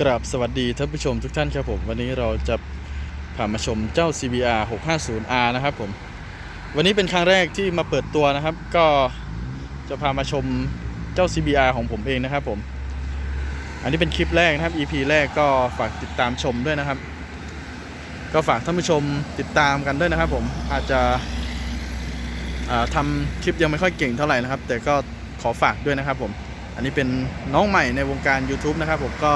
กราบสวัสดีท่านผู้ชมทุกท่านครับผม วันนี้เราจะพามาชมเจ้า CBR 650R นะครับผม วันนี้เป็นครั้งแรกที่มาเปิดตัวนะครับ ก็จะพามาชมเจ้า CBR ของผมเองนะครับผม อันนี้เป็นคลิปแรกนะครับ EP แรกก็ฝากติดตามชมด้วยนะครับ ก็ฝากท่านผู้ชมติดตามกันด้วยนะครับผมอาจจะอ่าทำคลิปยังไม่ค่อยเก่งเท่าไหร่นะครับ แต่ก็ขอฝากด้วยนะครับผมอันนี้เป็นน้องใหม่ในวงการ YouTube นะครับผมก็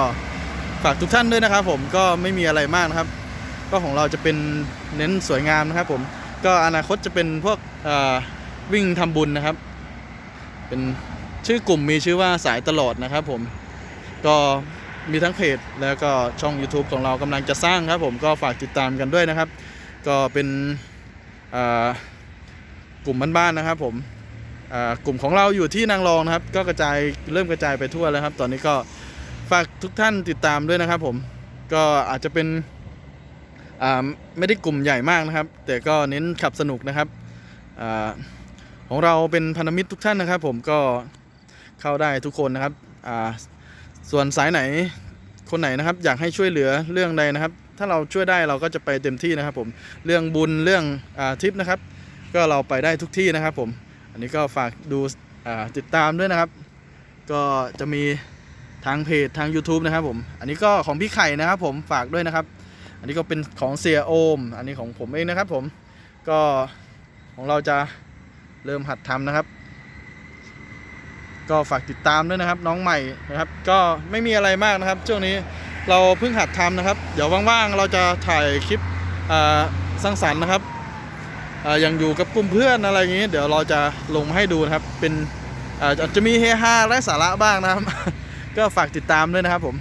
ฝากทุกท่านด้วยนะครับ ผมก็ไม่มีอะไรมากนะครับ ก็ของเราจะเป็นเน้นสวยงามนะครับ ผมก็อนาคตจะเป็นพวกวิ่งทำบุญนะครับ เป็นชื่อกลุ่มมีชื่อว่าสายตลอดนะครับ ผมก็มีทั้งเพจแล้วก็ช่อง YouTube ของเรากำลังจะสร้างครับ ผมก็ฝากติดตามกันด้วยนะครับ ก็เป็นกลุ่มบ้านๆนะครับ ผมกลุ่มของเราอยู่ที่นางรองนะครับ ก็กระจายเริ่มกระจายไปทั่วแล้วครับ ตอนนี้ก็ ฝากทุกท่านติดตามด้วยนะครับ ผม ก็อาจจะเป็นไม่ได้กลุ่มใหญ่มากนะครับ แต่ก็เน้นขับสนุกนะครับอของเราเป็นพันธมิตรทุกท่านนะครับ ผมก็เข้าได้ทุกคนนะครับส่วนสายไหนคนไหนนะครับ อยากให้ช่วยเหลือเรื่องใดนะครับ ถ้าเราช่วยได้เราก็จะไปเต็มที่นะครับ ผมเรื่องบุญเรื่องอทริปนะครับ ก็เราไปได้ทุกที่นะครับ ผม อันนี้ก็ฝากดูติดตามด้วยนะครับ ก็จะมี ทางเพจทาง YouTube นะครับผม อันนี้ก็ของพี่ไข่นะครับผมฝากด้วยนะครับ อันนี้ก็เป็นของเสียโอม อันนี้ของผมเองนะครับผมก็ของเราจะเริ่มหัดทำนะครับ ก็ฝากติดตามด้วยนะครับ น้องใหม่นะครับ ก็ไม่มีอะไรมากนะครับ ช่วงนี้เราเพิ่งหัดทำนะครับ เดี๋ยวว่างๆเราจะถ่ายคลิปสร้างสรรค์นะครับอย่างอยู่กับกลุ่มเพื่อนอะไรอย่างนี้ เดี๋ยวเราจะลงให้ดูนะครับ เป็นอาอาจจะมีเฮฮาและสาระบ้างนะครับ ก็ฝากติดตามด้วยนะครับผม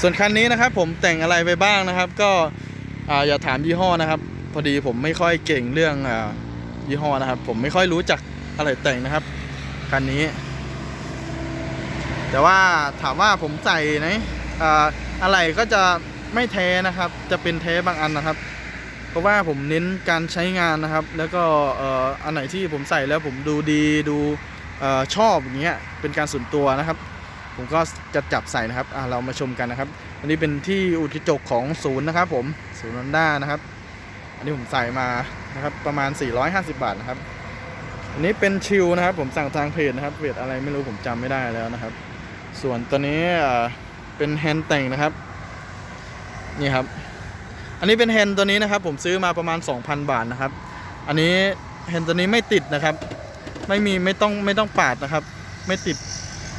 ส่วนคันนี้นะครับผมแต่งอะไรไปบ้างนะครับ ก็ออย่าถามยี่ห้อนะครับ พอดีผมไม่ค่อยเก่งเรื่องอยี่ห้อนะครับ ผมไม่ค่อยรู้จักอะไรแต่งนะครับคันนี้ แต่ว่าถามว่าผมใส่ไหนอะไรก็จะไม่แท้นะครับ จะเป็นแท้บางอันนะครับ เพราะว่าผมเน้นการใช้งานนะครับ แล้วก็อันไหนที่ผมใส่แล้วผมดูดีดู ออชอบอย่างเงี้ยเป็นการส่วนตัวนะครับ ผมก็จะจับใส่นะครับเรามาชมกันนะครับ อันนี้เป็นที่อุดกระจกของศูนย์นะครับ ผมศูนย์ฮอนด้านะครับ อันนี้ผมใส่มานะครับประมาณ 450 บาทนะครับ อันนี้เป็นชิลนะครับ ผมสั่งทางเพจนะครับเพจอะไรไม่รู้ผมจำไม่ได้แล้วนะครับ ส่วนตัวนี้เป็นแฮนด์แต่งนะครับนี่ครับ อันนี้เป็นแฮนด์ตัวนี้นะครับ ผมซื้อมาประมาณ 2,000 บาทนะครับ อันนี้แฮนด์ตัวนี้ไม่ติดนะครับ ไม่มีไม่ต้องไม่ต้องปาดนะครับ ไม่ติด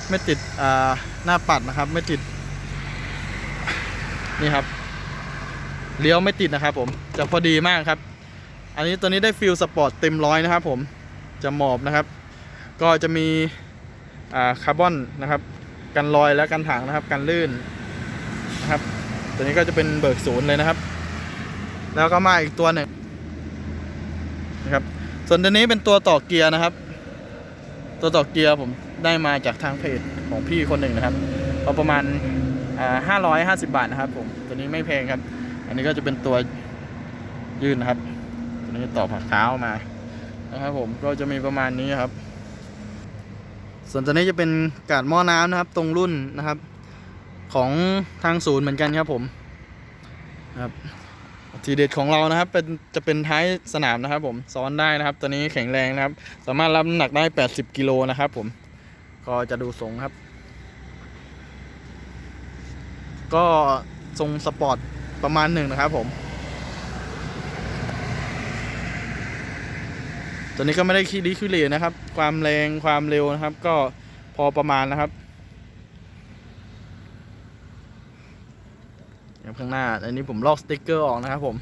ไม่ติดอ่าหน้าปัดนะครับ ไม่ติด นี่ครับเลี้ยวไม่ติดนะครับ ผมจะพอดีมากครับ อันนี้ตัวนี้ได้ฟิลสปอร์ตเต็มร้อยนะครับ ผมจะหมอบนะครับ ก็จะมีอ่าคาร์บอนนะครับ กันรอยและกันถางนะครับ กันลื่นนะครับ ตัวนี้ก็จะเป็นเบิกศูนย์เลยนะครับ แล้วก็มาอีกตัวหนึ่งนะครับ ส่วนตัวนี้เป็นตัวต่อเกียร์นะครับ ตัวต่อเกียร์ผมได้มาจากทางเพจของพี่คนหนึ่งนะครับเอาประมาณห้าร้อยห้าสิบาทนะครับผมตัวนี้ไม่แพงครับ อันนี้ก็จะเป็นตัวยื่นนะครับ ตัวนี้ต่อผักเท้ามานะครับผมก็จะมีประมาณนี้ครับ ส่วนตัวนี้จะเป็นกาดหม้อน้ำนะครับ ตรงรุ่นนะครับ ของทางศูนย์เหมือนกันครับผมครับ ทีเด็ดของเรานะครับเป็นจะเป็นท้ายสนามนะครับ ผมซ้อนได้นะครับ ตัวนี้แข็งแรงนะครับ สามารถรับน้ำหนักได้ 80 กิโลนะครับ ผมก็จะดูทรงครับ ก็ทรงสปอร์ตประมาณหนึ่งนะครับ ผม ตัวนี้ก็ไม่ได้ขี้ดีขี้เหร่นะครับ ความแรงความเร็วนะครับ ก็พอประมาณนะครับางข้างหน้า อันนี้ผมลอกสติกเกอร์ออกนะครับผม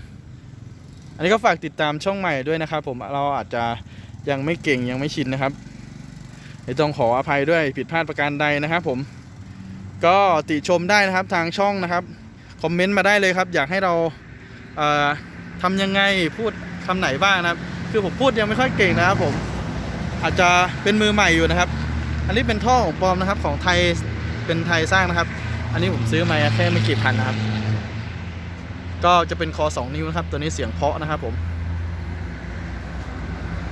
อันนี้ก็ฝากติดตามช่องใหม่ด้วยนะครับผม เราอาจจะยังไม่เก่งยังไม่ชินนะครับต้องขออภัยด้วยผิดพลาดประการใดนะครับผม ก็ติชมได้นะครับทางช่องนะครับ คอมเมนต์มาได้เลยครับ อยากให้เราเอ่อทำยังไงพูดคำไหนบ้างนะครับ คือผมพูดยังไม่ค่อยเก่งนะครับผม อาจจะเป็นมือใหม่อยู่นะครับ อันนี้เป็นท่อของปลอมนะครับของไทยเป็นไทยสร้างนะครับ อันนี้ผมซื้อมาแค่ไม่กี่พันนะครับ ก็จะเป็นคอ 2 นิ้วนะครับ ตัวนี้เสียงเพาะนะครับผม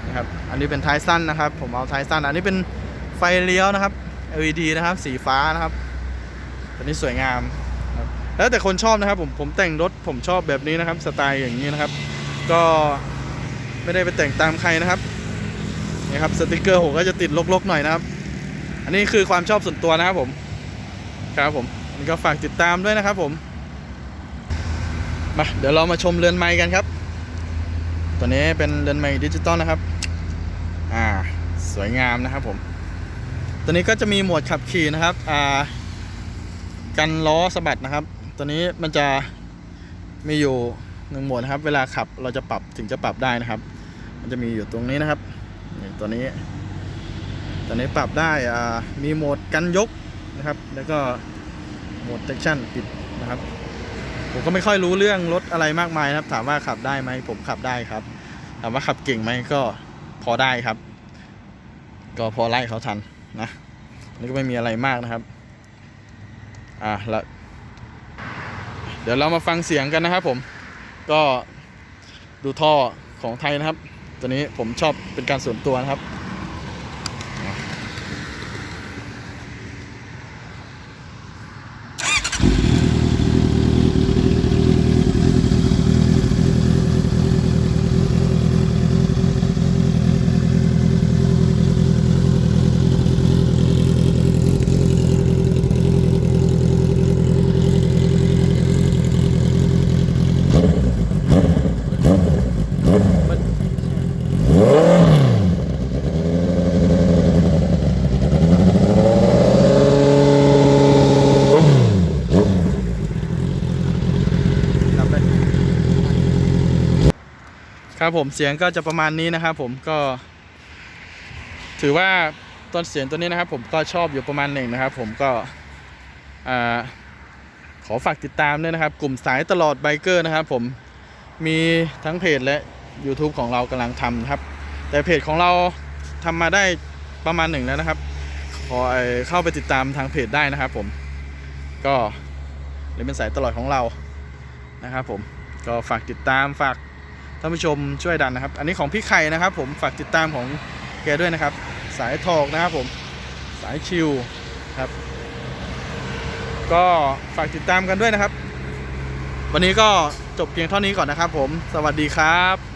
นะครับอันนี้เป็นท้ายสั้นนะครับ ผมเอาท้ายสั้น อันนี้เป็นไฟเลี้ยวนะครับ LED นะครับ สีฟ้านะครับตัวนี้สวยงามครับแล้วแต่คนชอบนะครับผมผมแต่งรถผมชอบแบบนี้นะครับ สไตล์อย่างนี้นะครับ ก็ไม่ได้ไปแต่งตามใครนะครับนี่ครับสติกเกอร์ผมก็จะติดลกๆหน่อยนะครับ อันนี้คือความชอบส่วนตัวนะครับผมครับผมนี่ก็ฝากติดตามด้วยนะครับผม มาเดี๋ยวเรามาชมเรือนไม้กันครับ ตัวนี้เป็นเรือนไม้ดิจิตอลนะครับ อ่า สวยงามนะครับผม ตัวนี้ก็จะมีโหมดขับขี่นะครับ อ่า กันล้อสะบัดนะครับ ตัวนี้มันจะมีอยู่หนึ่งโหมดนะครับ เวลาขับเราจะปรับถึงจะปรับได้นะครับ มันจะมีอยู่ตรงนี้นะครับนี่ตัวนี้ ตัวนี้ปรับได้ อ่า มีโหมดกันยกนะครับ แล้วก็โหมด traction ปิดนะครับ ผมก็ไม่ค่อยรู้เรื่องรถอะไรมากมายนะครับ ถามว่าขับได้ไหมผมขับได้ครับ ถามว่าขับเก่งไหมก็พอได้ครับ ก็พอไล่เขาทันนะนี่ก็ไม่มีอะไรมากนะครับ อ่าแล้วเดี๋ยวเรามาฟังเสียงกันนะครับ ผม ก็ดูท่อของไทยนะครับ ตัวนี้ผมชอบเป็นการส่วนตัวนะครับ ครับผมเสียงก็จะประมาณนี้นะครับผมก็ ถือว่าต้นเสียงตัวนี้นะครับ ผมก็ชอบอยู่ประมาณหนึ่งนะครับ ผมก็ขอฝากติดตามด้วยนะครับ กลุ่มสายตลอดไบเกอร์นะครับ ผมมีทั้งเพจและ YouTube ของเรากำลังทำครับ แต่เพจของเราทำมาได้ประมาณหนึ่งแล้วนะครับ ขอเข้าไปติดตามทางเพจได้นะครับ ผมก็เลยเป็นสายตลอดของเรานะครับ ผมก็ฝากติดตามฝาก ท่านผู้ชมช่วยดันนะครับ อันนี้ของพี่ไข่นะครับ ผมฝากติดตามของแกด้วยนะครับ สายทอกนะครับผมสายชิวครับ ก็ฝากติดตามกันด้วยนะครับ วันนี้ก็จบเพียงเท่านี้ก่อนนะครับ ผมสวัสดีครับ